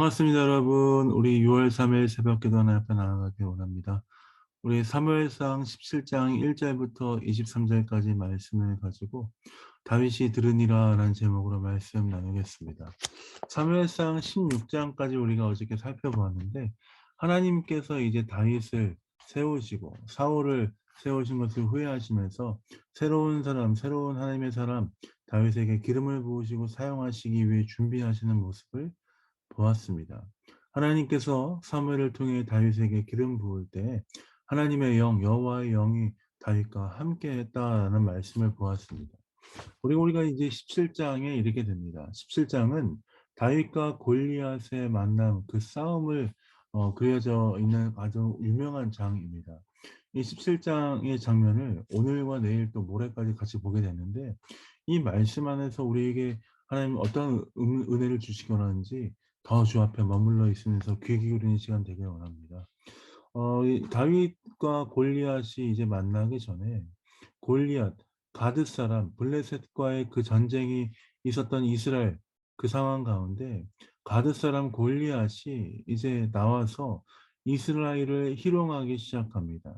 반갑습니다, 여러분. 우리 6월 3일 새벽 기도 하나 옆에 나아가길 원합니다. 우리 사무엘상 17장 1절부터 23절까지 말씀을 가지고 다윗이 들으니라 라는 제목으로 말씀 나누겠습니다. 사무엘상 16장까지 우리가 어저께 살펴보았는데 하나님께서 이제 다윗을 세우시고 사울을 세우신 것을 후회하시면서 새로운 사람, 새로운 하나님의 사람 다윗에게 기름을 부으시고 사용하시기 위해 준비하시는 모습을 보았습니다. 하나님께서 사무엘을 통해 다윗에게 기름 부을 때 하나님의 영 여호와의 영이 다윗과 함께 했다라는 말씀을 보았습니다. 우리 우리가 이제 17장에 이르게 됩니다. 17장은 다윗과 골리앗의 만남 그 싸움을 어, 그려져 있는 아주 유명한 장입니다. 이 17장의 장면을 오늘과 내일 또 모레까지 같이 보게 되는데 이 말씀 안에서 우리에게 하나님 어떤 은, 은혜를 주시기 원하는지 더 주 앞에 머물러 있으면서 귀 기울이는 시간 되길 원합니다. 어, 이 다윗과 골리앗이 이제 만나기 전에 골리앗, 가드 사람, 블레셋과의 그 전쟁이 있었던 이스라엘 그 상황 가운데 가드 사람 골리앗이 이제 나와서 이스라엘을 희롱하기 시작합니다.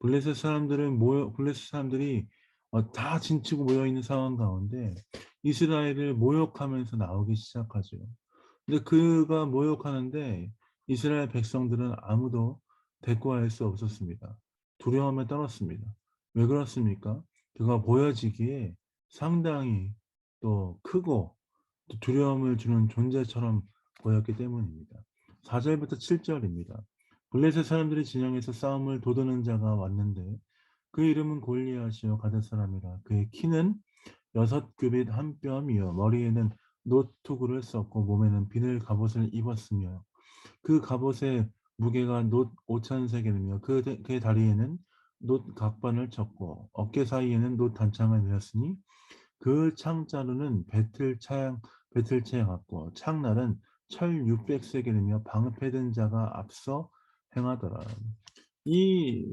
블레셋 사람들은 모여 블레셋 사람들이 어, 다 진치고 모여 있는 상황 가운데 이스라엘을 모욕하면서 나오기 시작하죠. 근데 그가 모욕하는데 이스라엘 백성들은 아무도 대꾸할 수 없었습니다. 두려움에 떨었습니다. 왜 그렇습니까? 그가 보여지기에 상당히 또 크고 또 두려움을 주는 존재처럼 보였기 때문입니다. 4절부터 7절입니다. 블레셋 사람들이 진영에서 싸움을 도드는 자가 왔는데 그 이름은 골리앗이요 가드 사람이라 그의 키는 여섯 규빗 한 뼘이요 머리에는 노투구를 썼고 몸에는 비늘 갑옷을 입었으며 그 갑옷의 무게가 놋 5천 세겔이며 그 그의 다리에는 놋 각반을 쳤고 어깨 사이에는 놋 단창을 메었으니 그 창자루는 배틀 차양 배틀채 같고 창날은 철 600세겔이며 방패든 자가 앞서 행하더라. 이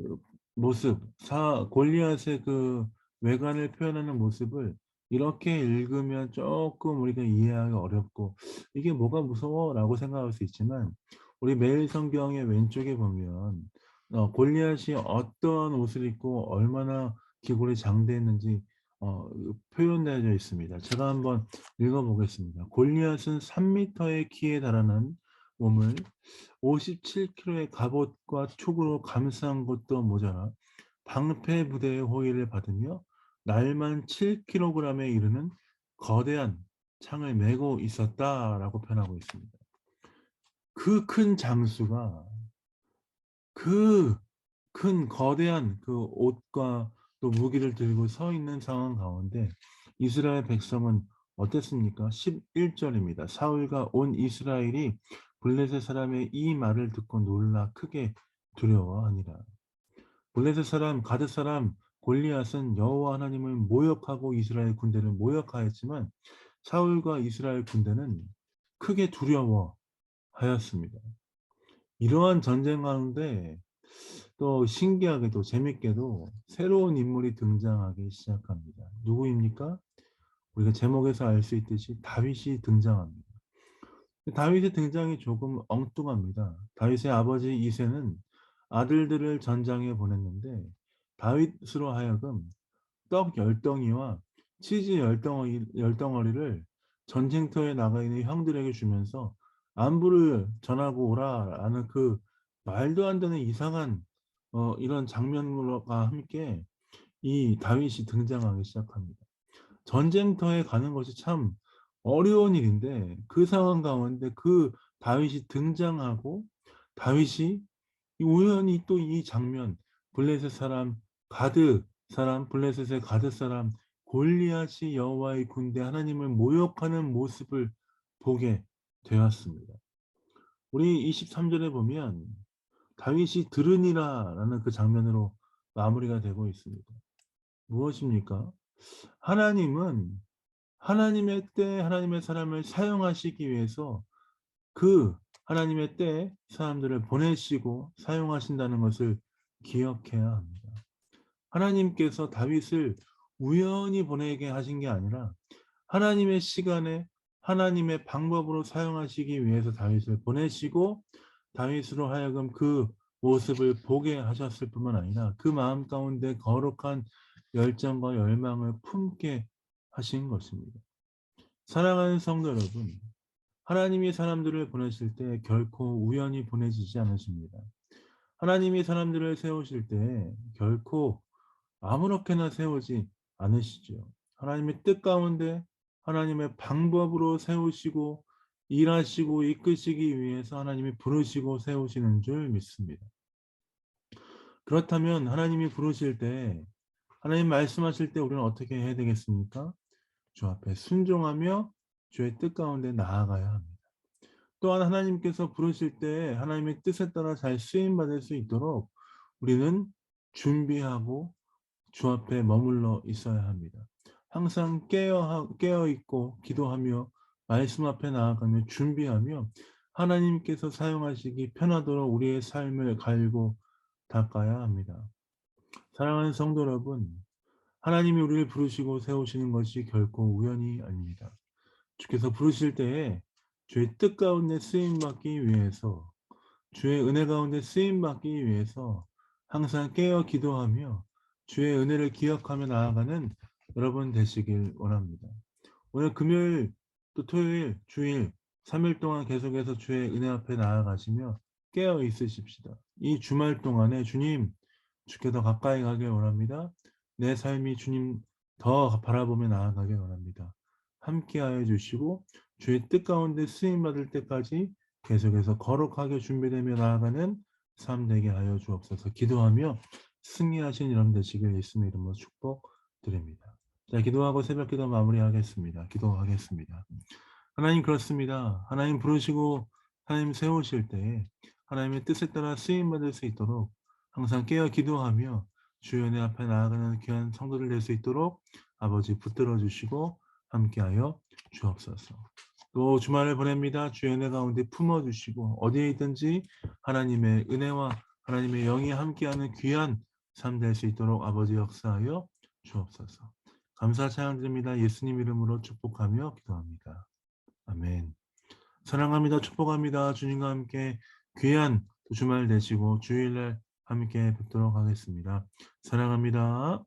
모습, 사 골리앗의 그 외관을 표현하는 모습을 이렇게 읽으면 조금 우리가 이해하기 어렵고 이게 뭐가 무서워 라고 생각할 수 있지만 우리 매일 성경의 왼쪽에 보면 어, 골리앗이 어떤 옷을 입고 얼마나 기골이 장대했는지 어, 표현되어 있습니다. 제가 한번 읽어보겠습니다. 골리앗은 3m의 키에 달하는 몸을 57kg의 갑옷과 촉으로 감싼 것도 모자라 방패 부대의 호의를 받으며 날만 7kg에 이르는 거대한 창을 메고 있었다라고 표현하고 있습니다. 그 큰 장수가 그 큰 거대한 그 옷과 또 무기를 들고 서 있는 상황 가운데 이스라엘 백성은 어땠습니까? 11절입니다. 사울과 온 이스라엘이 블레셋 사람의 이 말을 듣고 놀라 크게 두려워하니라. 블레셋 사람, 가드 사람, 골리앗은 여호와 하나님을 모욕하고 이스라엘 군대를 모욕하였지만 사울과 이스라엘 군대는 크게 두려워하였습니다. 이러한 전쟁 가운데 또 신기하게도 재밌게도 새로운 인물이 등장하기 시작합니다. 누구입니까? 우리가 제목에서 알 수 있듯이 다윗이 등장합니다. 다윗의 등장이 조금 엉뚱합니다. 다윗의 아버지 이세는 아들들을 전장에 보냈는데 다윗으로 하여금 떡 열덩이와 치즈 열덩어리, 열덩어리를 전쟁터에 나가 있는 형들에게 주면서 안부를 전하고 오라라는 그 말도 안 되는 이상한 어, 이런 장면과 함께 이 다윗이 등장하기 시작합니다. 전쟁터에 가는 것이 참 어려운 일인데 그 상황 가운데 그 다윗이 등장하고 다윗이 우연히 또 이 장면 블레셋 사람 가드 사람 블레셋의 가드 사람 골리앗이 여호와의 군대 하나님을 모욕하는 모습을 보게 되었습니다. 우리 23절에 보면 다윗이 들으니라 라는 그 장면으로 마무리가 되고 있습니다. 무엇입니까? 하나님은 하나님의 때 하나님의 사람을 사용하시기 위해서 그 하나님의 때 사람들을 보내시고 사용하신다는 것을 기억해야 합니다. 하나님께서 다윗을 우연히 보내게 하신 게 아니라 하나님의 시간에 하나님의 방법으로 사용하시기 위해서 다윗을 보내시고 다윗으로 하여금 그 모습을 보게 하셨을 뿐만 아니라 그 마음 가운데 거룩한 열정과 열망을 품게 하신 것입니다. 사랑하는 성도 여러분, 하나님이 사람들을 보내실 때 결코 우연히 보내지지 않으십니다. 하나님이 사람들을 세우실 때 결코 아무렇게나 세우지 않으시죠. 하나님의 뜻 가운데 하나님의 방법으로 세우시고 일하시고 이끄시기 위해서 하나님이 부르시고 세우시는 줄 믿습니다. 그렇다면 하나님이 부르실 때 하나님 말씀하실 때 우리는 어떻게 해야 되겠습니까? 주 앞에 순종하며 주의 뜻 가운데 나아가야 합니다. 또한 하나님께서 부르실 때 하나님의 뜻에 따라 잘 쓰임 받을 수 있도록 우리는 준비하고 주 앞에 머물러 있어야 합니다. 항상 깨어 깨어 있고 기도하며 말씀 앞에 나아가며 준비하며 하나님께서 사용하시기 편하도록 우리의 삶을 갈고 닦아야 합니다. 사랑하는 성도 여러분, 하나님이 우리를 부르시고 세우시는 것이 결코 우연이 아닙니다. 주께서 부르실 때에 주의 뜻 가운데 쓰임 받기 위해서 주의 은혜 가운데 쓰임 받기 위해서 항상 깨어 기도하며 주의 은혜를 기억하며 나아가는 여러분 되시길 원합니다. 오늘 금요일 또 토요일 주일 3일 동안 계속해서 주의 은혜 앞에 나아가시며 깨어 있으십시다. 이 주말 동안에 주님 주께 더 가까이 가길 원합니다. 내 삶이 주님 더 바라보며 나아가길 원합니다. 함께하여 주시고 주의 뜻 가운데 쓰임 받을 때까지 계속해서 거룩하게 준비되며 나아가는 삶 되게 하여 주옵소서. 기도하며 승리하신 여러분 되시길 예수님 이름으로 축복드립니다. 자, 기도하고 새벽 기도 마무리하겠습니다. 기도하겠습니다. 하나님 그렇습니다. 하나님 부르시고 하나님 세우실 때 하나님의 뜻에 따라 쓰임 받을 수 있도록 항상 깨어 기도하며 주의 은혜 앞에 나아가는 귀한 성도를 낼수 있도록 아버지 붙들어 주시고 함께하여 주옵소서. 또 주말을 보냅니다. 주의 은혜 가운데 품어 주시고 어디에 있든지 하나님의 은혜와 하나님의 영이 함께하는 귀한 삶될수 있도록 아버지 역사하여 주옵소서. 감사 찬양 드립니다. 예수님 이름으로 축복하며 기도합니다. 아멘. 사랑합니다. 축복합니다. 주님과 함께 귀한 주말 되시고 주일날 함께 뵙도록 하겠습니다. 사랑합니다.